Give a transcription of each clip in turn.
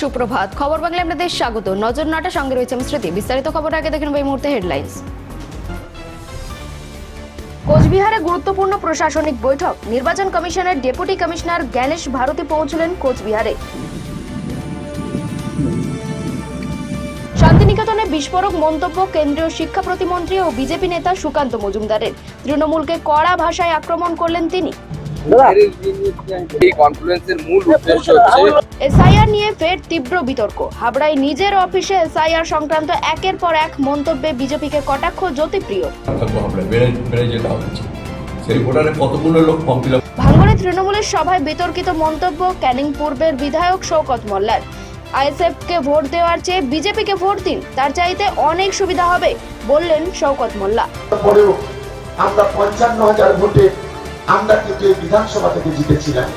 সুপ্রভাত। খবর বাংলা আপনাদের স্বাগত। নজর সঙ্গে রয়েছে স্মৃতি বিস্তারিত খবর আগে দেখে নেব এই মুহূর্তে হেডলাইন্স। কোচবিহারে গুরুত্বপূর্ণ প্রশাসনিক বৈঠক। নির্বাচন কমিশনের ডেপুটি কমিশনার জ্ঞানেশ ভারতী পৌঁছলেন কোচবিহারে। শান্তিনিকেতনে বিস্ফোরক মন্তব্য কেন্দ্রীয় শিক্ষা প্রতিমন্ত্রী ও বিজেপি নেতা সুকান্ত মজুমদারের। তৃণমূলকে কড়া ভাষায় আক্রমণ করলেন তিনি। এই কনফারেন্সের মূল উদ্দেশ্য হচ্ছে এসআইআর নিয়ে ফের তীব্র বিতর্ক। হাবড়ায় নিজের অফিসে এসআইআর সংক্রান্ত একের পর এক মন্তব্যে বিজেপিকে কটাক্ষ জ্যোতিপ্রিয়। থাকব আমরা বেড়ে বেড়ে যেতে হবে। সেই ভোটারে কতগুলো লোক ফর্ম ফিল ভাঙড়ে তৃণমূলের সভায় বিতর্কিত মন্তব্য ক্যানিং পূর্বের বিধায়ক শওকত মোল্লার। আইএসএফ কে ভোট দেওয়ার চেয়ে বিজেপিকে ভোট দিন তার চাইতে অনেক সুবিধা হবে বললেন শওকত মোল্লা। আমরা পঞ্চান্ন হাজার ভোটে আমরা কিন্তু এই বিধানসভা থেকে জিতেছিলাম।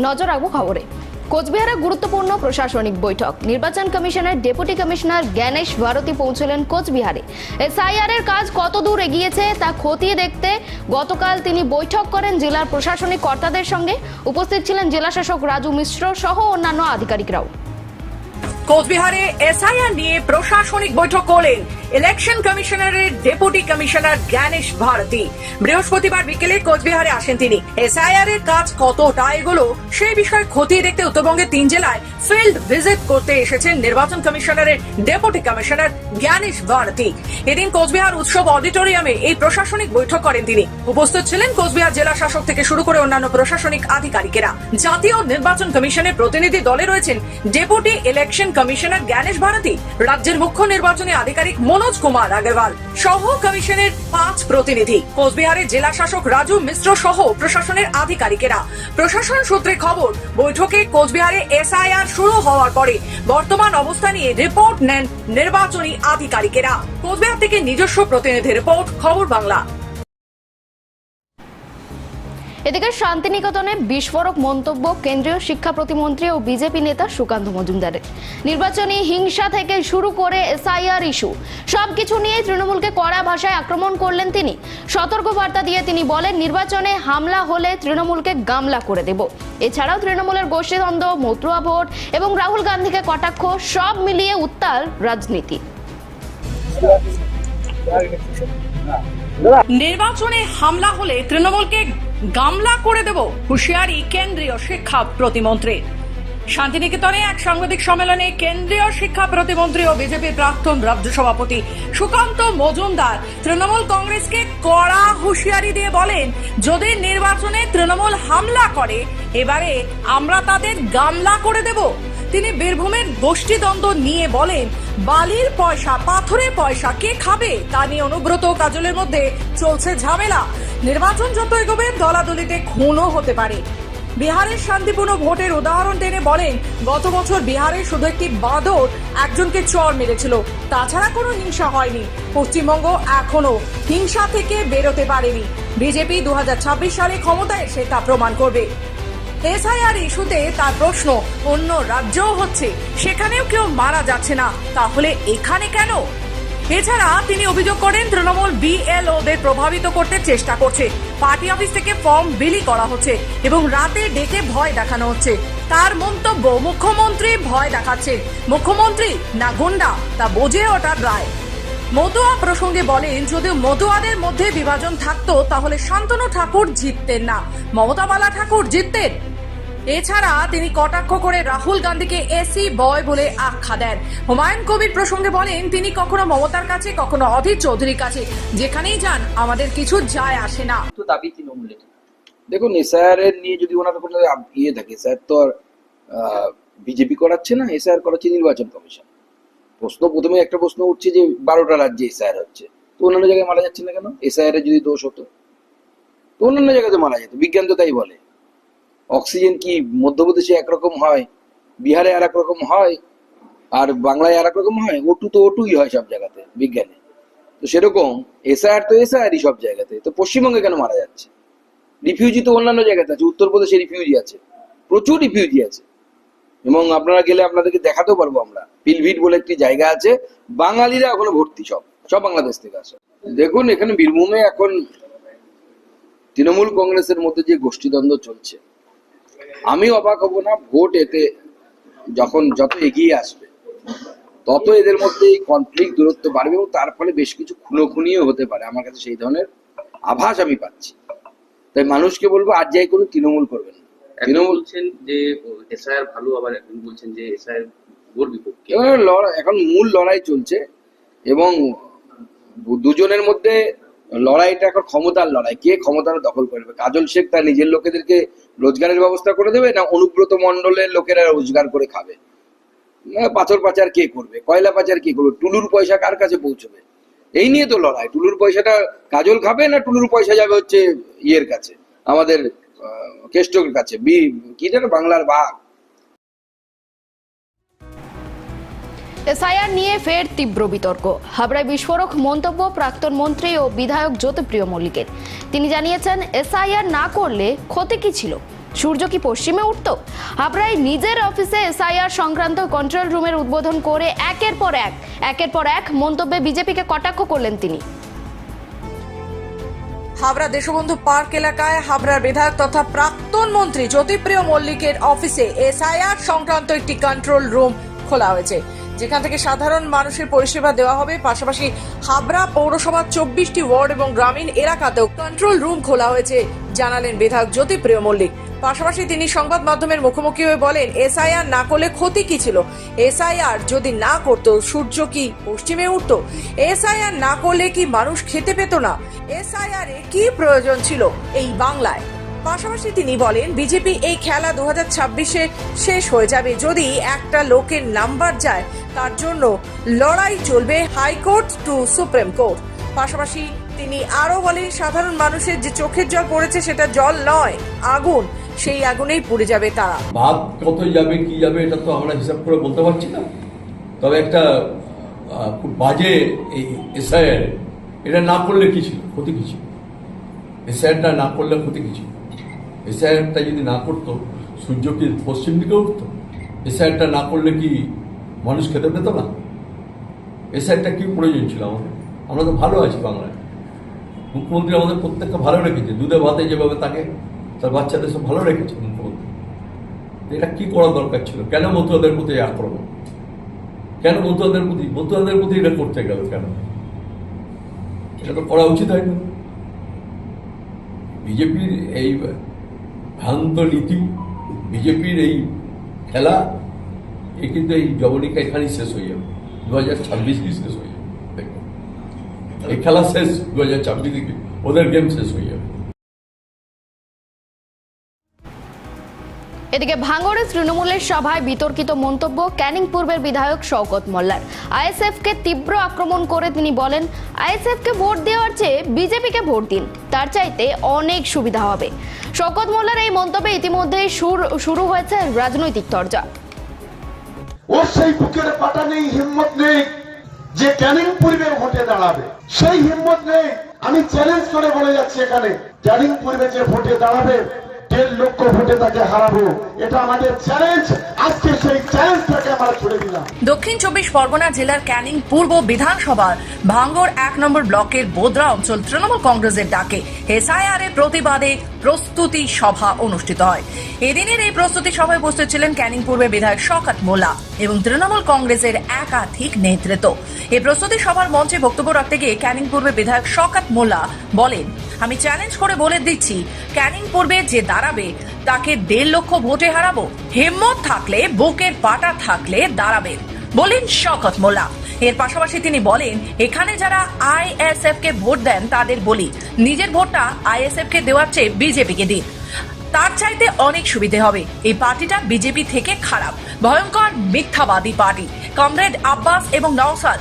নজর রাখব খবরে। কোচবিহারে গুরুত্বপূর্ণ প্রশাসনিক বৈঠক। নির্বাচন কমিশনের ডেপুটি কমিশনার জ্ঞানেশ ভারতী পৌঁছলেন কোচবিহারে। এসআইআর এর কাজ কত দূর এগিয়েছে তা খতিয়ে দেখতে গতকাল তিনি বৈঠক করেন জেলার প্রশাসনিক কর্তাদের সঙ্গে। উপস্থিত ছিলেন জেলাশাসক রাজু মিশ্র সহ অন্যান্য আধিকারিকরাও। কোচবিহারে এসআইআর নিয়ে প্রশাসনিক বৈঠক করলেন ইলেকশন কমিশনারের ডেপুটি কমিশনার জ্ঞানেশ ভারতী বৃহস্পতিবার বিকেলে কোচবিহারে আসেন তিনি। এসআইআর এর কাজ কতটা এগুলো সেই বিষয়ে খতিয়ে দেখতে উত্তরবঙ্গের তিন জেলায় ফিল্ড ভিজিট করতে এসেছেন নির্বাচন কমিশনারের ডেপুটি কমিশনার জ্ঞানেশ ভারতী এদিন কোচবিহার উৎসব অডিটোরিয়ামে এই প্রশাসনিক বৈঠক করেন তিনি। উপস্থিত ছিলেন কোচবিহার জেলা শাসক থেকে শুরু করে অন্যান্য প্রশাসনিক আধিকারিকেরা। জাতীয় নির্বাচন কমিশনের প্রতিনিধি দলে রয়েছেন deputy election commissioner Gyanesh Bharti রাজ্যের মুখ্য নির্বাচনী আধিকারিক মনোজ কুমার আগরওয়াল সহ কমিশনের পাঁচ প্রতিনিধি। কোচবিহারের জেলা শাসক রাজু মিশ্র সহ প্রশাসনের আধিকারিকেরা। প্রশাসন সূত্রে খবর, বৈঠকে কোচবিহারে এসআইআর শুরু হওয়ার পরে বর্তমান অবস্থা নিয়ে রিপোর্ট নেন নির্বাচনী আধিকারিকেরা। কোচবিহার থেকে নিজস্ব প্রতিনিধি রিপোর্ট, খবর বাংলা। এদিকে শান্তিনিকেতনে বিস্ফোরক মন্তব্য কেন্দ্রীয় শিক্ষা প্রতিমন্ত্রী ও বিজেপি নেতা সুকান্ত মজুমদারের নির্বাচনী হিংসা থেকে শুরু করে এসআইআর ইস্যু, সবকিছু নিয়ে তৃণমূলকে কড়া ভাষায় আক্রমণ করলেন তিনি। সতর্ক বার্তা দিয়ে তিনি বলেন, নির্বাচনে হামলা হলে তৃণমূলকে গামলা করে দেব। এছাড়াও তৃণমূলের গোষ্ঠীদ্বন্দ্ব, মতুয়া ভোট এবং রাহুল গান্ধীকে কটাক্ষ, সব মিলিয়ে উত্তাল রাজনীতি। নির্বাচনে হামলা হলে তৃণমূলকে গামলা করে দেব হুঁশিয়ারি কেন্দ্রীয় শিক্ষা প্রতিমন্ত্রী। শান্তিনিকেতনে এক সাংবাদিক সম্মেলনে কেন্দ্রীয় শিক্ষা প্রতিমন্ত্রী ও বিজেপির প্রাক্তন রাজ্য সভাপতি সুকান্ত মজুমদার তৃণমূল কংগ্রেসকে কড়া হুঁশিয়ারি দিয়ে বলেন, যদি নির্বাচনে তৃণমূল হামলা করে, এবারে আমরা তাদের গামলা করে দেব। তিনি বীরভূমের গোষ্ঠীদ্বন্দ্ব নিয়ে বলেন, বালির পয়সা, পাথরের পয়সা, কে খাবে? তা নিয়ে অনুব্রত কাজলের মধ্যে চলছে ঝামেলা। নির্বাচন যত এগোবে, দলাদলিতে খুনও হতে পারে। বিহারের শান্তিপূর্ণ ভোটের উদাহরণ টেনে বলেন, গত বছর বিহারে শুধু একটি বাদর একজনকে চর মেরেছিল। তাছাড়া কোনো হিংসা হয়নি। পশ্চিমবঙ্গ এখনও হিংসা থেকে বেরোতে পারেনি। বিজেপি দু হাজার ছাব্বিশ সালে ক্ষমতায় এসে তা প্রমাণ করবে। এসআইআর ইস্যুতে তার প্রশ্ন, অন্য রাজ্যও হচ্ছে, সেখানেও কেউ মারা যাচ্ছে না, তাহলে এখানে কেন? এছাড়া তিনি অভিযোগ করেন, তৃণমূল বিএলওদের প্রভাবিত করতে চেষ্টা করছে, পার্টি অফিস থেকে ফর্ম বিলি করা হচ্ছে এবং রাতে ডেকে ভয় দেখানো হচ্ছে। তার মন্তব্য, মুখ্যমন্ত্রী ভয় দেখাচ্ছেন মুখ্যমন্ত্রী, না গুন্ডা, তা বোঝে ওঠার রায়। মতুয়া প্রসঙ্গে বলেন যদি মতুয়াদের মধ্যে বিভাজন থাকতো, তাহলে শান্তনু ঠাকুর জিততেন না। মমতা বালা ঠাকুর জিততেন এছাড়া তিনি কটাক্ষ করে রাহুল গান্ধীকে এসি বয় বলে আখ্যা দেন। হুমায়ুন কবির প্রসঙ্গে বলেন, তিনি কখনো মমতার কাছে, কখনো অধীর চৌধুরীর কাছে, যেখানেই যান, আমাদের কিছু যায় আসে না। দাবি তৃণমূলের দেখুন, এসআইআর নিয়ে যদি ওনার কোনো ইয়ে থাকে স্যার তো আর বিজেপি করাচ্ছে না, এসআইআর করাচ্ছে নির্বাচন কমিশন। প্রশ্ন প্রথমে একটা প্রশ্ন উঠছে যে, বারোটা রাজ্যে এসআইআর হচ্ছে। তো অন্যান্য জায়গায় মারা যাচ্ছে না কেন? এসআইআর যদি দোষ হতো? তো অন্যান্য জায়গায় তো মারা যেত। বিজ্ঞান তো তাই বলে। অক্সিজেন কি মধ্যপ্রদেশে একরকম হয়? বিহারে আর রকম হয়? আর বাংলায় আর রকম হয় ওটু তো ওটুই হয় সব জায়গাতে, বিজ্ঞানে। তো সেরকম এসআইআর তো এসআইআরই সব জায়গাতে। তো পশ্চিমবঙ্গে কেন মারা যাচ্ছে? রিফিউজি তো অন্যান্য জায়গাতে আছে, উত্তরপ্রদেশে রিফিউজি আছে। প্রচুর রিফিউজি আছে। এবং আপনারা গেলে আপনাদেরকে দেখাতেও পারব আমরা। পিলভিট বলে একটি জায়গা আছে। বাঙালিরা এখনও ভর্তি সব সব বাংলাদেশ থেকে আসে। দেখুন, এখানে বীরভূমে এখন তৃণমূল কংগ্রেসের মধ্যে যে গোষ্ঠীদ্বন্দ্ব চলছে আমি অবাক হব না ভোট এতে যখন যত এগিয়ে আসবে তত এদের মধ্যে এই কনফ্লিক্ট দূরত্ব বাড়বে এবং তার ফলে বেশ কিছু খুনোখুনিও হতে পারে। আমার কাছে সেই ধরনের আভাস আমি পাচ্ছি। তাই মানুষকে বলব আর যাই করুন তৃণমূল করবেন তৃণমূল বলছেন যে এসআইআর ভালো আবার একজন বলছেন যে এসআইআর বিপক্ষে। এখন মূল লড়াই চলছে এবং দুজনের মধ্যে লড়াইটা এখন ক্ষমতার লড়াই। কে ক্ষমতার দখল করবে? কাজল শেখ তার নিজের লোকেদেরকে রোজগারের ব্যবস্থা করে দেবে না অনুব্রত মণ্ডলের লোকেরা রোজগার করে খাবে? না, পাথর পাচার কে করবে? কয়লা পাচার কে করবে? টুলুর পয়সা কার কাছে পৌঁছবে? এই নিয়ে তো লড়াই। টুলুর পয়সাটা কাজল খাবে না টুলুর পয়সা যাবে হচ্ছে ইয়ের কাছে? আমাদের কেষ্টকের কাছে। বি, কি যেন বাংলার বাঘ। এসআইআর নিয়ে ফের তীব্র বিতর্ক। হাবড়ায় বিস্ফোরক মন্তব্য প্রাক্তন মন্ত্রী ও বিধায়ক জ্যোতিপ্রিয় মল্লিকের। তিনি জানিয়েছেন, এসআইআর না করলে ক্ষতি কি ছিল? সূর্য কি পশ্চিমে উঠত? হাবড়ায় নিজের অফিসে এসআইআর সংক্রান্ত কন্ট্রোল রুমের উদ্বোধন করে একের পর এক, একের পর এক মন্তব্যে বিজেপিকে কটাক্ষ করলেন তিনি। হাবড়া দেশবন্ধু পার্ক এলাকায় হাবড়ার বিধায়ক তথা প্রাক্তন মন্ত্রী জ্যোতিপ্রিয় মল্লিকের অফিসে এসআইআর সংক্রান্ত একটি কন্ট্রোল রুম খোলা হয়েছে। যেখান থেকে সাধারণ মানুষের পরিষেবা দেওয়া হবে। পাশাপাশি হাবড়া পৌরসভার চব্বিশটি ওয়ার্ড এবং গ্রামীণ এলাকাতেও কন্ট্রোল রুম খোলা হয়েছে, জানালেন বিধায়ক জ্যোতিপ্রিয় মল্লিক। পাশাপাশি তিনি সংবাদ মাধ্যমের মুখোমুখি হয়ে বলেন, এসআইআর না করলে ক্ষতি কি ছিল? এসআইআর যদি না করতো, সূর্য কি পশ্চিমে উঠতো? এসআইআর না করলে কি মানুষ খেতে পেত না? এসআইআর এর কি প্রয়োজন ছিল এই বাংলায়? পাশাপাশি তিনি বলেন, বিজেপি এই খেলা দু হাজার ছাব্বিশে শেষ হয়ে যাবে। যদি একটা লোকের নাম্বার যায়, তার জন্য লড়াই চলবে হাইকোর্ট টু সুপ্রিম কোর্ট। পাশাপাশি তিনি আরও বলেন, সাধারণ মানুষের যে চোখের জল পড়েছে, সেটা জল নয়, আগুন। সেই আগুনেই পুড়ে যাবে তারা। ভাত কত যাবে, কি যাবে, এটা তো আমরা হিসাব করে বলতে পারছি না। তবে একটা খুব বাজে এই এসআইআর, এটা না করলে কি ছিল? ক্ষতি কি ছিল? এসআইআরটা না করলে ক্ষতি কি ছিল? এসআইআরটা যদি না করতো সূর্য কি পশ্চিম দিকে উঠতো, এসআইআরটা না করলে কি মানুষ খেতে পেত না? এসআইআরটা কি প্রয়োজন ছিল আমাদের? আমরা তো ভালো আছি বাংলায়। মুখ্যমন্ত্রী আমাদের প্রত্যেককে ভালো রেখেছে, দুধে ভাতে যেভাবে তাকে, তার বাচ্চাদের সব ভালো রেখেছে মুখ্যমন্ত্রী। এটা কি করা দরকার ছিল? কেন মন্ত্রীদের প্রতি আক্রমণ? কেন মন্ত্রীদের প্রতি মন্ত্রীদের প্রতি এটা করতে গেল কেন? এটা তো করা উচিত হয়নি। বিজেপির এই ভ্রান্ত নীতি বিজেপির এই খেলা এ কিন্তু এই জবনিকা এখানেই শেষ হয়ে যাবে। দু হাজার ছাব্বিশ শেষ হয়ে যাবে। এই খেলা শেষ দু হাজার ওদের গেম শেষ হয়ে এদিকে ভাঙড়ে তৃণমূলের সভায় বিতর্কিত মন্তব্য ক্যানিং পূর্বের বিধায়ক শওকত মোল্লার। আইএসএফ কে তীব্র আক্রমণ করে তিনি বলেন আইএসএফ কে ভোট দেওয়ার চেয়ে বিজেপিকে ভোট দিন, তার চাইতে অনেক সুবিধা হবে। শওকত মোল্লার এই মন্তব্যে ইতিমধ্যেই শুর- হয়েছে রাজনৈতিক চর্চা ওর সেই বুকের পাটা নেই, হিম্মত নেই যে ক্যানিং পূর্বে ভোটে দাঁড়াবে। সেই হিম্মত নেই, আমি চ্যালেঞ্জ করে বলে যাচ্ছি এখানে, ক্যানিং পূর্বে যে ভোটে দাঁড়াবে দেড় লক্ষ ভোটে তাকে হারাবো। এটা আমাদের চ্যালেঞ্জ আজকে সেই চ্যালেঞ্জটাকে আমরা ছুড়ে দিলাম। দক্ষিণ চব্বিশ পরগনা জেলার ক্যানিং পূর্ব বিধানসভার ভাঙ্গর এক নম্বর ব্লকের বোদরা অঞ্চল তৃণমূল কংগ্রেসের ডাকে এসআইআর এর প্রতিবাদে প্রস্তুতি সভা অনুষ্ঠিত হয়। এদিনের এই প্রস্তুতি সভায় উপস্থিত ছিলেন ক্যানিং পূর্বে বিধায়ক শকাত মোলা এবং তৃণমূল কংগ্রেসের একাধিক নেতৃত্ব। এই প্রস্তুতি সভার মঞ্চে বক্তব্য রাখতে গিয়ে ক্যানিং পূর্বে বিধায়ক শকাত মোলা বলেন, আমি চ্যালেঞ্জ করে বলে দিচ্ছি, ক্যানিং পূর্বে যে দাঁড়াবে, তাকে দেড় লক্ষ ভোটে হারাবো। হিম্মত থাকলে, বুকের পাটা থাকলে দাঁড়াবে বলেন শকত মোল্লা। এর পাশাপাশি তিনি বলেন, এখানে যারা আইএসএফ কে ভোট দেন, তাদের বলি, নিজের ভোটটা আইএসএফ কে দেওয়ার চেয়ে বিজেপিকে দিন। তার চাইতে অনেক সুবিধে হবে। এই পার্টিটা বিজেপি থেকে খারাপ। ভয়ঙ্কর মিথ্যাবাদী পার্টি। কমরেড আব্বাস এবং নওসাদ,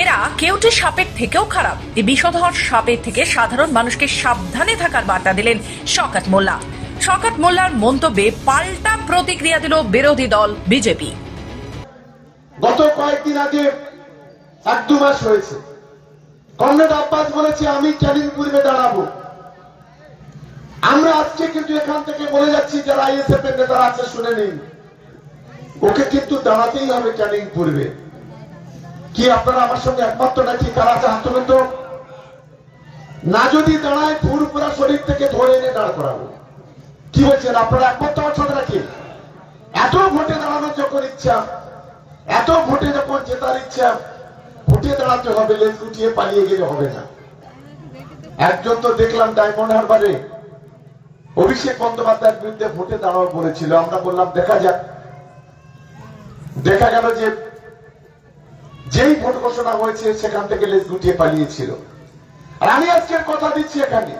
এরা কেউটি সাপের থেকেও খারাপ। এই বিষধর সাপের থেকে সাধারণ মানুষকে সাবধানে থাকার বার্তা দিলেন শকাত মোল্লা। শকাত মোল্লার মন্তব্যে পাল্টা প্রতিক্রিয়া দিল বিরোধী দল বিজেপি। গত কয়েকদিন আগে এক দু মাস হয়েছে। কমরেড আব্বাস বলেছে, আমি ক্যানিং পূর্বে দাঁড়াবো। আমরা আজকে কিন্তু এখান থেকে বলে যাচ্ছি, যারা আইএসএফ এর নেতারা আছে, শুনে নিন। ওকে কিন্তু দাঁড়াতেই হবে ক্যানিং পূর্বে কি আপনারা আমার সঙ্গে একমাত্র নাকি? কারা আছে? তো। না যদি দাঁড়ায় ফুরপুরা শরীর থেকে ধরে এনে দাঁড় করাবো। কি বলছেন আপনারা একমত আমার সাথে নাকি? এত ভোটে দাঁড়ানোর যখন ইচ্ছা, এত ভোটে যখন জেতার ইচ্ছা, ভোটে দাঁড়াতে হবে, লেজ গুটিয়ে পালিয়ে গেলে হবে না। একজন তো দেখলাম ডায়মন্ড হারবারে, অভিষেক বন্দ্যোপাধ্যায়ের বিরুদ্ধে ভোটে দাঁড়াও বলেছিল। আমরা বললাম, দেখা যাক। দেখা গেল যে, যেই ভোট ঘোষণা হয়েছে, সেখান থেকে লেজ গুটিয়ে পালিয়েছিল। আর আমি আজকের কথা দিচ্ছি এখানে।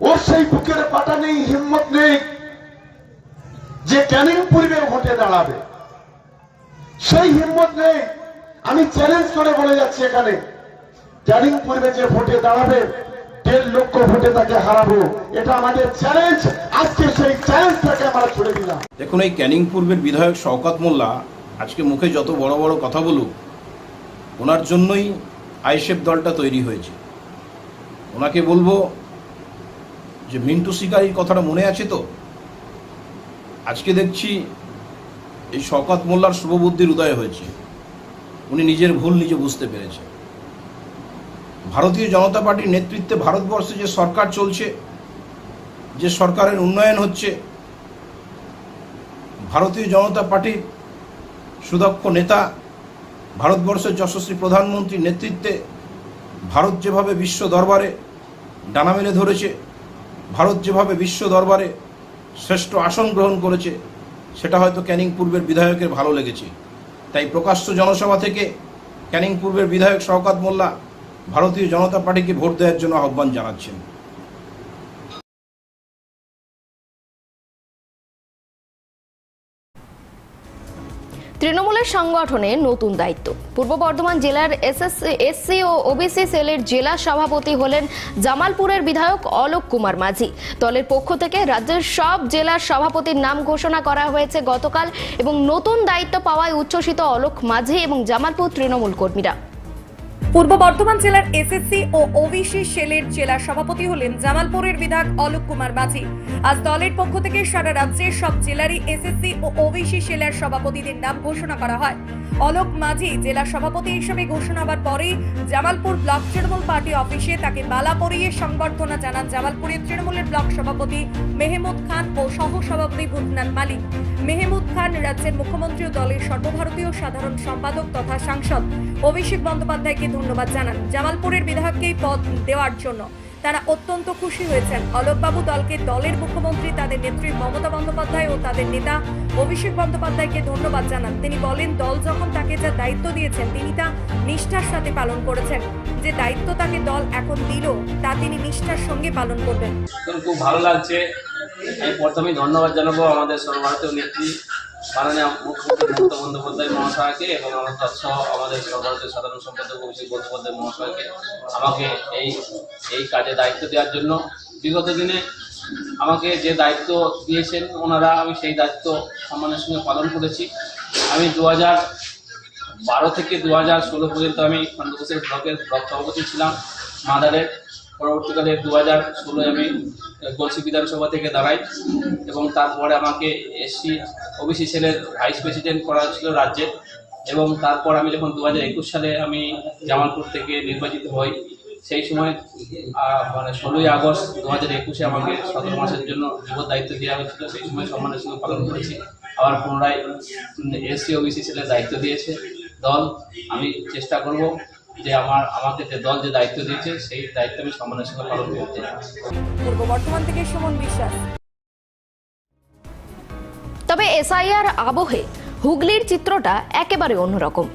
ওর সেই বুকের পাটা নেই, হিম্মত নেই যে ক্যানিং পূর্বে ভোটে দাঁড়াবে। সেই হিম্মত নেই। আমি চ্যালেঞ্জ করে বলে যাচ্ছি এখানে, ক্যানিং পূর্বে যে ভোটে দাঁড়াবে, দেড় লক্ষ ভোটে তাকে হারাবো। এটা আমাদের চ্যালেঞ্জ আজকে সেই চ্যালেঞ্জটাকে আমরা ছুড়ে দিলাম। দেখুন, এই ক্যানিং পূর্বের বিধায়ক শওকাত মোল্লা আজকে মুখে যত বড় বড় কথা বলুক, ওনার জন্যই আইসেফ দলটা তৈরি হয়েছে। ওনাকে বলব যে মিন্টু শিকারির কথাটা মনে আছে তো? আজকে দেখছি এই শওকাত মোল্লার শুভবুদ্ধির উদয় হয়েছে। উনি নিজের ভুল নিজে বুঝতে পেরেছে ভারতীয় জনতা পার্টির নেতৃত্বে ভারতবর্ষে যে সরকার চলছে, যে সরকারের উন্নয়ন হচ্ছে, ভারতীয় জনতা পার্টির সুদক্ষ নেতা, ভারতবর্ষের যশস্বী প্রধানমন্ত্রীর নেতৃত্বে ভারত যেভাবে বিশ্ব দরবারে ডানা মেলে ধরেছে ভারত যেভাবে বিশ্ব দরবারে শ্রেষ্ঠ আসন গ্রহণ করেছে, সেটা হয়তো ক্যানিং পূর্বের বিধায়কের ভালো লেগেছে। তাই প্রকাশ্য জনসভা থেকে ক্যানিং পূর্বের বিধায়ক শওকাত মোল্লা ভারতীয় জনতা পার্টিকে ভোট দেওয়ার জন্য আহ্বান জানাচ্ছেন। তৃণমূলের সংগঠনে নতুন দায়িত্ব। পূর্ব বর্ধমান জেলার এসসি ও ওবিসি সেলের জেলা সভাপতি হলেন জামালপুরের বিধায়ক অলোক কুমার মাঝি। দলের পক্ষ থেকে রাজ্যের সব জেলার সভাপতির নাম ঘোষণা করা হয়েছে গতকাল এবং নতুন দায়িত্ব পাওয়ায় উচ্ছ্বসিত অলোক মাঝি এবং জামালপুর তৃণমূল কর্মীরা। পূর্ব বর্ধমান জেলার এসএসসি ও ওবিসি সেলের জেলা সভাপতি হলেন জামালপুরের বিধায়ক অলোক কুমার মাঝি। আজ দলের পক্ষ থেকে সারা রাজ্যের সব জেলারই এসএসসি ও ওবিসি সেলার সভাপতিদের নাম ঘোষণা করা হয়। অলোক মাঝি জেলা সভাপতি হিসেবে ঘোষণা হওয়ার পরেই জামালপুর ব্লক তৃণমূল পার্টি অফিসে তাকে মালা পরিয়ে সংবর্ধনা জানান জামালপুরের তৃণমূলের ব্লক সভাপতি মেহমুদ খান ও সহ সভাপতি ভূতনাথ মালিক। মেহমুদ খান রাজ্যের মুখ্যমন্ত্রী ও দলের সর্বভারতীয় সাধারণ সম্পাদক তথা সাংসদ। অভিষেক বন্দ্যোপাধ্যায়কে ধন্যবাদ জানান। জামালপুরের বিধায়ককে এই পদ দেওয়ার জন্য। তারা অত্যন্ত খুশি হয়েছেন। অলোকবাবু দলকে দলের মুখ্যমন্ত্রী, তাদের নেত্রী মমতা বন্দ্যোপাধ্যায় ও তাদের নেতা অভিষেক বন্দ্যোপাধ্যায়কে ধন্যবাদ জানান। তিনি বলেন, দল যখন তাকে যা দায়িত্ব দিয়েছেন, তিনি তা নিষ্ঠার সাথে পালন করেছেন। যে দায়িত্ব তাকে দল এখন দিল, তা তিনি নিষ্ঠার সঙ্গে পালন করবেন। খুব ভালো লাগছে। আমি ধন্যবাদ জানাব আমাদের সর্বভারতীয় নেত্রী মাননীয় মুখ্যমন্ত্রী মমতা বন্দ্যোপাধ্যায় মহাশয়কে এবং আমার সহ আমাদের সর্বভারতীয় সাধারণ সম্পাদক অভিষেক বন্দ্যোপাধ্যায় মহাশয়কে আমাকে এই এই কাজে দায়িত্ব দেওয়ার জন্য বিগত দিনে আমাকে যে দায়িত্ব দিয়েছেন ওনারা, আমি সেই দায়িত্ব সম্মানের সঙ্গে পালন করেছি। আমি দু বারো থেকে দু হাজার ষোলো পর্যন্ত আমি খণ্ডঘোষের ব্লকের ব্লক সভাপতি ছিলাম, মাদারের। পরবর্তীকালে দু হাজার ষোলোয় আমি গলসি বিধানসভা থেকে দাঁড়াই। এবং তারপরে আমাকে এসসি ওবিসি সেলের ভাইস প্রেসিডেন্ট করা হয়েছিল রাজ্যের। এবং তারপর আমি যখন দু হাজার একুশ সালে আমি জামালপুর থেকে নির্বাচিত হই, সেই সময় মানে ষোলোই আগস্ট দু হাজার একুশে আমাকে সতেরো মাসের জন্য যুব দায়িত্ব দেওয়া হয়েছিল। সেই সময় সম্মানের সঙ্গে পালন করেছি। আবার পুনরায় এসসি, ওবিসি সেলের দায়িত্ব দিয়েছে দল। আমি চেষ্টা করব যে আমার আমাকে যে দল যে দায়িত্ব দিয়েছে সেই দায়িত্ব আমি সম্মানের সঙ্গে পালন করতে পূর্ব বর্ধমান থেকে সুমন বিশ্বাস। তবে এসআইআর আবহে হুগলির চিত্রটা একেবারে অন্যরকম।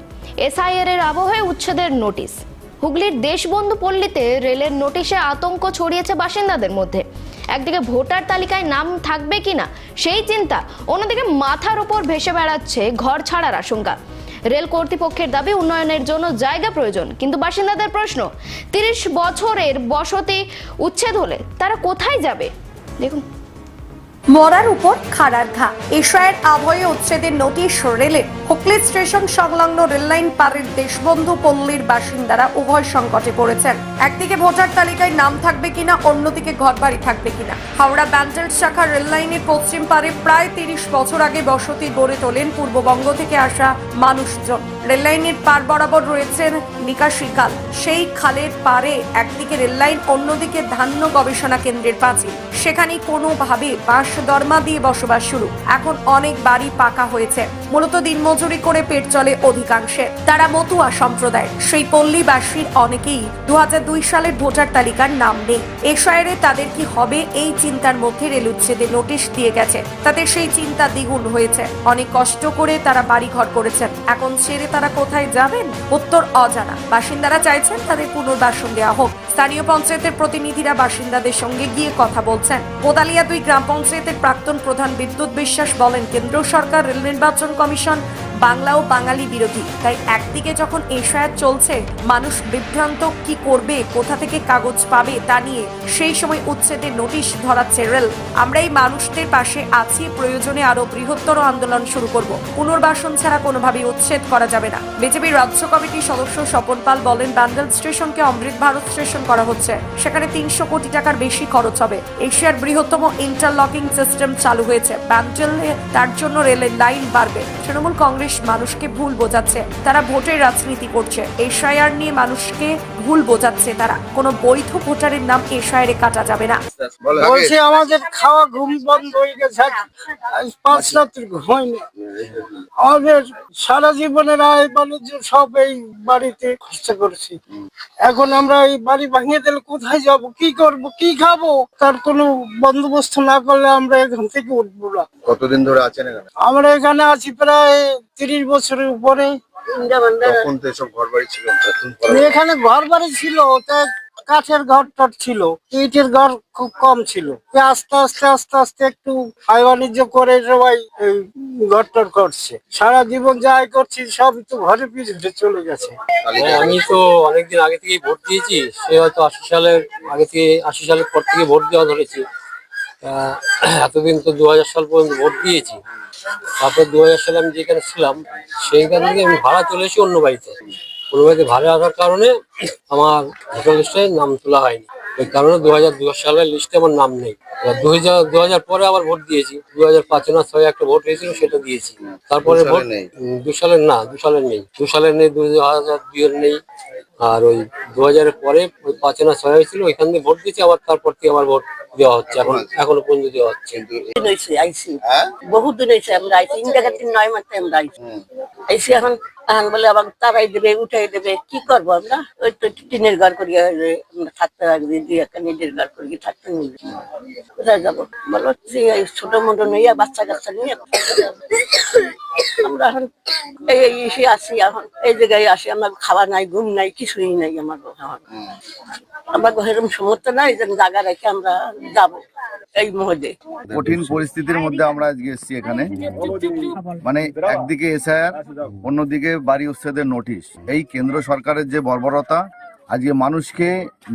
এসআইআর এর আবহে উচ্ছেদের নোটিশ। হুগলির দেশবন্ধু পল্লীতে রেলের নোটিশে আতঙ্ক ছড়িয়েছে বাসিন্দাদের মধ্যে। একদিকে ভোটার তালিকায় নাম থাকবে কিনা সেই চিন্তা অন্যদিকে মাথার উপর ভেসে বেড়াচ্ছে ঘর ছাড়ার আশঙ্কা। রেল কর্তৃপক্ষের দাবি উন্নয়নের জন্য জায়গা প্রয়োজন। কিন্তু বাসিন্দাদের প্রশ্ন, তিরিশ বছরের বসতি উচ্ছেদ হলে তারা কোথায় যাবে? দেখুন। মরার উপর খাড়ার ঘা। এশায়ের আভয়ে উচ্ছেদের নোটিশ রেলে হুগলি স্টেশন সংলগ্ন রেললাইন পারের দেশবন্ধু পল্লীর বাসিন্দারা উভয় সংকটে পড়েছেন। একদিকে ভোটার তালিকায় নাম থাকবে কিনা, অন্যদিকে ঘরবাড়ি থাকবে কিনা। হাওড়া ব্যান্ডেল শাখা রেললাইনের পশ্চিম পারে প্রায় তিরিশ বছর আগে বসতি গড়ে তোলেন পূর্ববঙ্গ থেকে আসা মানুষজন। রেললাইনের পার বরাবর রয়েছেন নিকাশি খাল। সেই খালের পারে একদিকে রেললাইন, অন্যদিকে ধান্য গবেষণা কেন্দ্রের পাঁচিল সেখানে কোনোভাবে বাঁশ দরমা দিয়ে বসবাস শুরু। এখন অনেক বাড়ি পাকা হয়েছে। মূলত দিনমজুরি করে পেট চলে অধিকাংশে। তারা মতুয়া সম্প্রদায়। সেই পল্লীবাসীর অনেকেই দু হাজার দুই সালের ভোটার তালিকার নাম নেই। এশায়ারে তাদের কি হবে এই চিন্তার মধ্যে রেল উচ্ছেদের নোটিশ দিয়ে গেছে। তাদের সেই চিন্তা দ্বিগুণ হয়েছে। অনেক কষ্ট করে তারা বাড়িঘর করেছেন। এখন ছেড়ে তারা কোথায় যাবেন? উত্তর অজানা। বাসিন্দারা চাইছেন তাদের পুনর্বাসন দেওয়া হোক। স্থানীয় পঞ্চায়েতের প্রতিনিধিরা বাসিন্দাদের সঙ্গে গিয়ে কথা বলছেন। কোদালিয়া দুই গ্রাম পঞ্চায়েতের প্রাক্তন প্রধান বিদ্যুৎ বিশ্বাস বলেন কেন্দ্র সরকার, রেল নির্বাচন কমিশন বাংলা ও বাঙালি বিরোধী। তাই একদিকে যখন এশায়াত চলছে, মানুষ বিভ্রান্ত কি করবে, কোথা থেকে কাগজ পাবে তা নিয়ে সেই সময় উচ্ছেদের নোটিশ ধরাচ্ছে রেল। আমরা এই মানুষদের পাশে আছি, প্রয়োজনে আরও বৃহত্তর আন্দোলন শুরু করব। পুনর্বাসন ছাড়া কোনোভাবেই উচ্ছেদ করা যাবে না। বিজেপির রাজ্য কমিটির সদস্য স্বপন পাল বলেন ব্যান্ডেল স্টেশনকে অমৃত ভারত স্টেশন করা হচ্ছে। সেখানে তিনশো কোটি টাকার বেশি খরচ হবে। এশিয়ার বৃহত্তম ইন্টারলকিং সিস্টেম চালু হয়েছে। ব্যান্ডেলে তার জন্য রেলের লাইন বাড়বে। তৃণমূল কংগ্রেস মানুষকে ভুল বোঝাচ্ছে। তারা ভোটের রাজনীতি করছে। এশআইআর নিয়ে মানুষকে ভুল বোঝাচ্ছে তারা। কোনো বৈধ ভোটারের নাম এশআইআরে কাটা যাবে না। বলছি আমাদের খাওয়া ঘুম বন্ধ হয়ে গেছে। পাঁচ রাত্রি ঘুমাইনি আমাদের সারা জীবনের আয় বাণিজ্য সব এই বাড়িতে খরচ করেছি। এখন আমরা এই বাড়ি ভাঙিয়ে দিলে কোথায় যাব? কি করব? কি খাব? তার কোনো বন্দোবস্ত না করলে আমরা এখান থেকে উঠবো না। কতদিন ধরে আছেন এখানে? আমরা এখানে আছি প্রায় তিরিশ বছরের উপরে। তখন তো এসব ঘর বাড়ি ছিল এখানে ঘর বাড়ি ছিল তা কাঠের ঘর টর ছিল ইটের ঘর খুব কম ছিল। তো আস্তে আস্তে আস্তে আস্তে একটু হাই বাণিজ্য করে সবাই এই ঘর টর করছে। সারা জীবন যাই করছি সব তো ঘরে পিছনে চলে গেছে। তালিকা আমি তো অনেকদিন আগে থেকেই ভোট দিয়েছি সে হয়তো আশি সালের আগে থেকে আশি সালের পর থেকে ভোট দেওয়া ধরেছি। আহ, এতদিন তো দু হাজার সাল পর্যন্ত ভোট দিয়েছি। তারপর দু হাজার সালে আমি যেখানে ছিলাম সেইখান থেকে আমি ভাড়া চলে এসেছি অন্য বাড়িতে। অন্য বাড়িতে ভাড়া আসার কারণে আমার ভোটার লিস্টে নাম তোলা হয়নি। ওই কারণে দু হাজার দু সালের লিস্টে আমার নাম নেই। দু হাজার দু হাজার পরে আবার ভোট দিয়েছি। দু হাজার পাঁচে না ছয় একটা ভোট হয়েছিল সেটা দিয়েছি। তারপরে ভোট দু সালের না দু সালের নেই। দু সালের নেই দু হাজার দুইয়ের নেই। আর ওই দু হাজারের পরে ওই পাঁচ না ছয় হয়েছিল ওইখান দিয়ে ভোট দিয়েছি আবার তারপর থেকে আবার ভোট দেওয়া হচ্ছে এখন এখনও পর্যন্ত দেওয়া হচ্ছে। আইসি। হ্যাঁ? বহুত দিন হয়েছে আমরা আইসি। ইন্ডিয়া তিন নয় মাসে আমরা আইসি। আইসি এখন এখন বলে আবার তারাই দেবে, উঠাই দেবে। কি করব আমরা? ওই তো টিনের ঘর করিয়া আমরা থাকতে লাগবে দুই একটা নিজের ঘর করিয়ে থাকতে নিবে কোথায় যাব? বলো ছোট মোটো নিয়ে, বাচ্চা কাচ্চা নিয়ে। আমরা এখন এই এসে আসি এখন। এই জায়গায় আসি, আমার খাওয়া নাই, ঘুম নাই, কিছুই নাই আমার এখন আমার এরকম সমর্থ নাই যে জায়গা রেখে আমরা যাব এই কঠিন পরিস্থিতির মধ্যে আমরা আজকে এসেছি এখানে। মানে একদিকে এসআইআর, অন্যদিকে বাড়ি উচ্ছেদের নোটিশ। এই কেন্দ্র সরকারের যে বর্বরতা, আজকে মানুষকে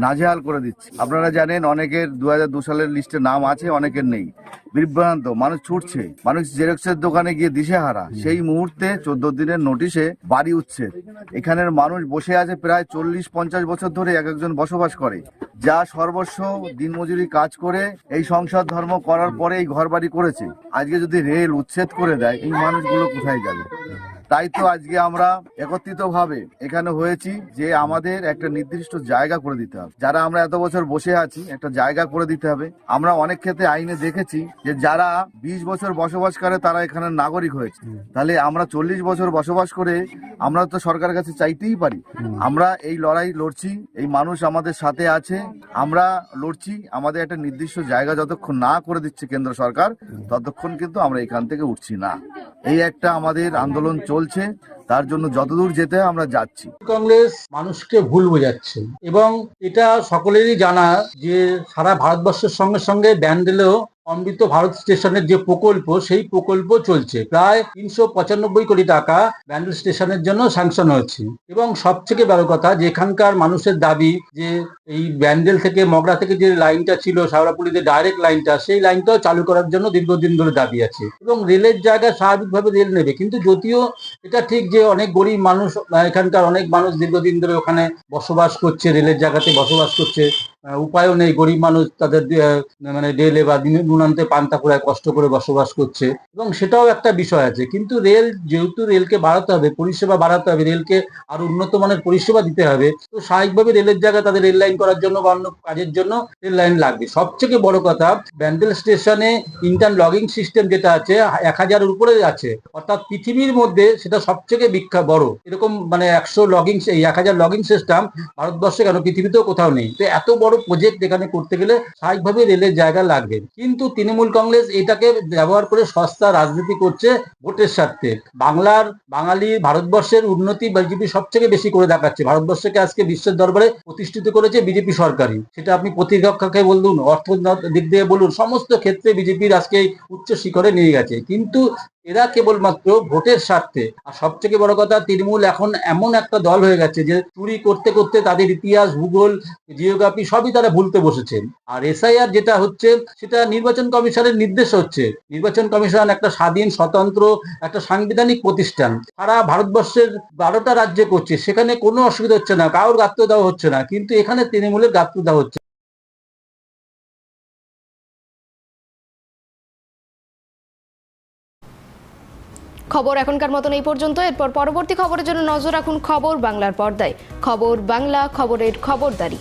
নাজেহাল করে দিচ্ছে। আপনারা জানেন, অনেকের দু সালের লিস্টে নাম আছে, অনেকের নেই। বিভ্রান্ত, মানুষ ছুটছে। মানুষ জেরক্সের দোকানে গিয়ে দিশেহারা। সেই মুহূর্তে চোদ্দ দিনের নোটিশে বাড়ি উচ্ছেদ। এখানের মানুষ বসে আছে প্রায় চল্লিশ পঞ্চাশ বছর ধরে এক একজন বসবাস করে। যা সর্বস্ব দিনমজুরি কাজ করে, এই সংসার ধর্ম করার পরে এই ঘর বাড়ি করেছে। আজকে যদি রেল উচ্ছেদ করে দেয়, এই মানুষগুলো কোথায় যাবে? তাই তো আজকে আমরা একত্রিত ভাবে এখানে হয়েছি যে আমাদের একটা নির্দিষ্ট জায়গা করে দিতে হবে। যারা আমরা এত বছর বসে আছি একটা জায়গা করে দিতে হবে। আমরা অনেক ক্ষেত্রে আইনে দেখেছি যে যারা বিশ বছর বসবাস করে তারা এখানে নাগরিক হয়েছে। তাহলে আমরা চল্লিশ বছর বসবাস করে আমরা তো সরকারের কাছে চাইতেই পারি। আমরা এই লড়াই লড়ছি এই মানুষ আমাদের সাথে আছে। আমরা লড়ছি আমাদের একটা নির্দিষ্ট জায়গা যতক্ষণ না করে দিচ্ছে কেন্দ্র সরকার ততক্ষণ কিন্তু আমরা এখান থেকে উঠছি না। এই একটা আমাদের আন্দোলন চলছে। চলছে তার জন্য যতদূর যেতে আমরা যাচ্ছি। কংগ্রেস মানুষকে ভুল বোঝাচ্ছে এবং এটা সকলেরই জানা যে সারা ভারতবর্ষের সঙ্গে সঙ্গে ব্যান্ডেলেও অমৃত ভারত স্টেশনের যে প্রকল্প, সেই প্রকল্প চলছে। প্রায় তিনশো পঁচানব্বই কোটি টাকা ব্যান্ডেল স্টেশনের জন্য স্যাংশন হয়েছে। এবং সব থেকে বড় কথা, যেখানকার মানুষের দাবি যে এই ব্যান্ডেল থেকে, মগরা থেকে যে লাইনটা ছিল শাওড়াপুলি ডাইরেক্ট লাইনটা, সেই লাইনটাও চালু করার জন্য দীর্ঘদিন ধরে দাবি আছে। এবং রেলের জায়গায় স্বাভাবিকভাবে রেল নেবে। কিন্তু যদিও এটা ঠিক যে অনেক গরিব মানুষ এখানকার অনেক মানুষ দীর্ঘদিন ধরে ওখানে বসবাস করছে, রেলের জায়গাতে বসবাস করছে। উপায়ও নেই, গরিব মানুষ তাদের মানে রেলে বা নুনান্তে পান্তা ফুরায় কষ্ট করে বসবাস করছে। এবং সেটাও একটা বিষয় আছে, কিন্তু রেল, যেহেতু রেলকে বাড়াতে হবে, পরিষেবা বাড়াতে হবে, রেলকে আরও উন্নত মানের পরিষেবা দিতে হবে, তো স্বাভাবিকভাবে রেলের জায়গায় তাদের রেল লাইন করার জন্য বা অন্য কাজের জন্য রেল লাইন লাগবে। সবথেকে বড় কথা, ব্যান্ডেল স্টেশনে ইন্টার লগিং সিস্টেম যেটা আছে, এক হাজারের উপরে আছে। অর্থাৎ পৃথিবীর মধ্যে সেটা সবথেকে বিখ্যাত, বড়। এরকম মানে একশো লগিং এই এক হাজার লগিং সিস্টেম ভারতবর্ষে কেন পৃথিবীতেও কোথাও নেই। তো এত বড় প্রজেক্ট এখানে করতে গেলে স্বাভাবিকভাবে রেলের জায়গা লাগবে। কিন্তু তৃণমূল কংগ্রেস এটাকে ব্যবহার করে সস্তা রাজনীতি করছে ভোটের স্বার্থে। বাংলার বাঙালি ভারতবর্ষের উন্নতি বিজেপি সবথেকে বেশি করে দেখাচ্ছে। ভারতবর্ষকে আজকে বিশ্বের দরবারে প্রতিষ্ঠিত করেছে বিজেপি সরকারই। সেটা আপনি প্রতিরক্ষাকে বলুন অর্থ দিক দিয়ে বলুন, সমস্ত ক্ষেত্রে বিজেপির আজকে উচ্চ শিখরে নিয়ে গেছে। কিন্তু এরা কেবলমাত্র ভোটের স্বার্থে। আর সবথেকে বড় কথা, তৃণমূল এখন এমন একটা দল হয়ে গেছে যে চুরি করতে করতে তাদের ইতিহাস, ভূগোল, জিওগ্রাফি সবই তারা ভুলতে বসেছেন। আর এসআইআর যেটা হচ্ছে, সেটা নির্বাচন কমিশনের নির্দেশ হচ্ছে। নির্বাচন কমিশন একটা স্বাধীন, স্বতন্ত্র, একটা সাংবিধানিক প্রতিষ্ঠান। সারা ভারতবর্ষের বারোটা রাজ্যে করছে। সেখানে কোনো অসুবিধা হচ্ছে না, কারোর দেওয়া হচ্ছে না। কিন্তু এখানে তৃণমূলের গাত্র দেওয়া হচ্ছে। খবর এখনকার মতন এই পর্যন্ত। এরপর পরবর্তী খবরের জন্য নজর রাখুন খবর বাংলার পর্দায়। খবর বাংলা, খবরের খবরদারি।